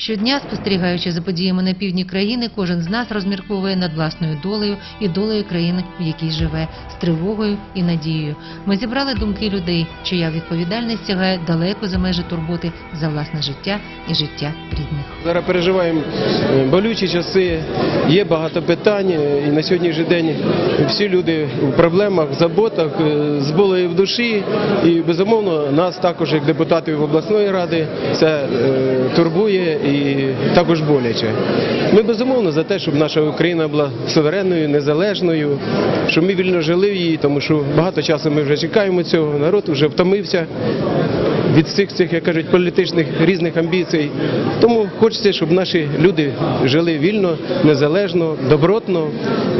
Щодня, спостерігаючи за подіями на півдні країни, кожен з нас розмірковує над власною долею і долею країни, в якій живе, з тривогою і надією. Ми зібрали думки людей, чия відповідальність сягає далеко за межі турботи за власне життя і життя рідних. Зараз переживаємо е, болючі часи, є багато питань, е, і на сьогоднішній день всі люди у проблемах, заботах, е, з болею в душі. І безумовно нас також, як депутатів обласної ради, це турбує і також боляче. Ми безумовно за те, щоб наша Україна була суверенною, незалежною, щоб ми вільно жили в її, тому що багато часу ми вже чекаємо цього. Народ вже втомився від всіх цих, як кажуть, політичних різних амбіцій. Тому хочеться, щоб наші люди жили вільно, незалежно, добротно,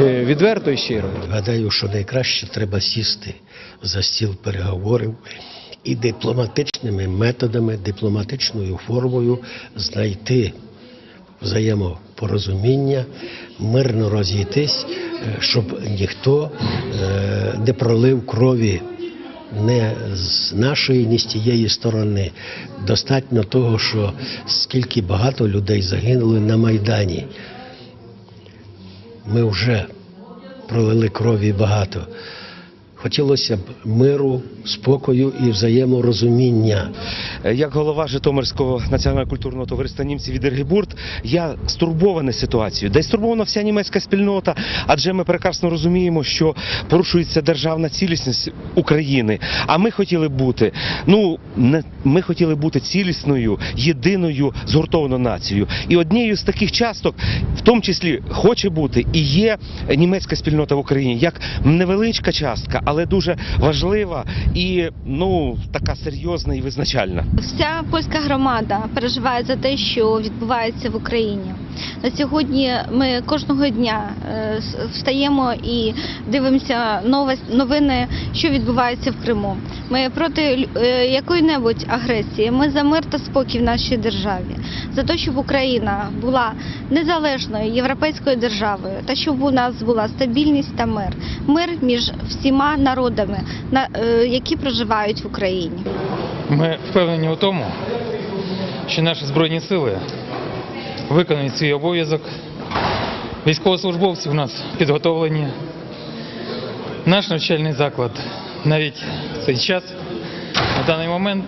е, відверто і щиро. Гадаю, що найкраще треба сісти за стіл переговорів і дипломатичними методами, дипломатичною формою знайти взаємопорозуміння, мирно розійтись, е, щоб ніхто е, не пролив крові не з нашої, ні з тієї сторони. Достатньо того, що скільки багато людей загинули на Майдані. Ми вже пролили крові багато. Хотілося б миру, спокою і взаєморозуміння. Е, Як голова Житомирського національного культурного товариства німців від Ергебурт, я стурбований ситуацією. Де стурбована вся німецька спільнота, адже ми прекрасно розуміємо, що порушується державна цілісність України. А ми хотіли бути, ну не ми хотіли бути цілісною, єдиною згуртованою нацією. І однією з таких часток, в тому числі, хоче бути і є німецька спільнота в Україні, як невеличка частка, але дуже важлива і ну така серйозна і визначальна. Вся польська громада переживає за те, що відбувається в Україні. На сьогодні ми кожного дня е, встаємо і дивимося новини, що відбувається в Криму. Ми проти е, якої-небудь агресії. Ми за мир та спокій в нашій державі, за те, щоб Україна була незалежною європейською державою, та щоб у нас була стабільність та мир, мир між всіма народами, на- е, які проживають в Україні. Ми впевнені у тому, що наші збройні сили виконують свій обов'язок. Військовослужбовці у нас підготовлені. Наш навчальний заклад навіть цей час на даний момент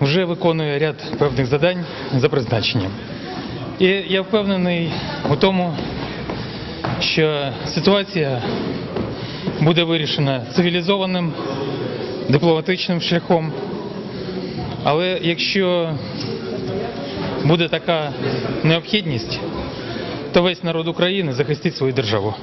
вже виконує ряд певних завдань за призначенням. І я впевнений у тому, що ситуація буде вирішена цивілізованим дипломатичним шляхом. Але якщо буде така необхідність, то весь народ України захистить свою державу.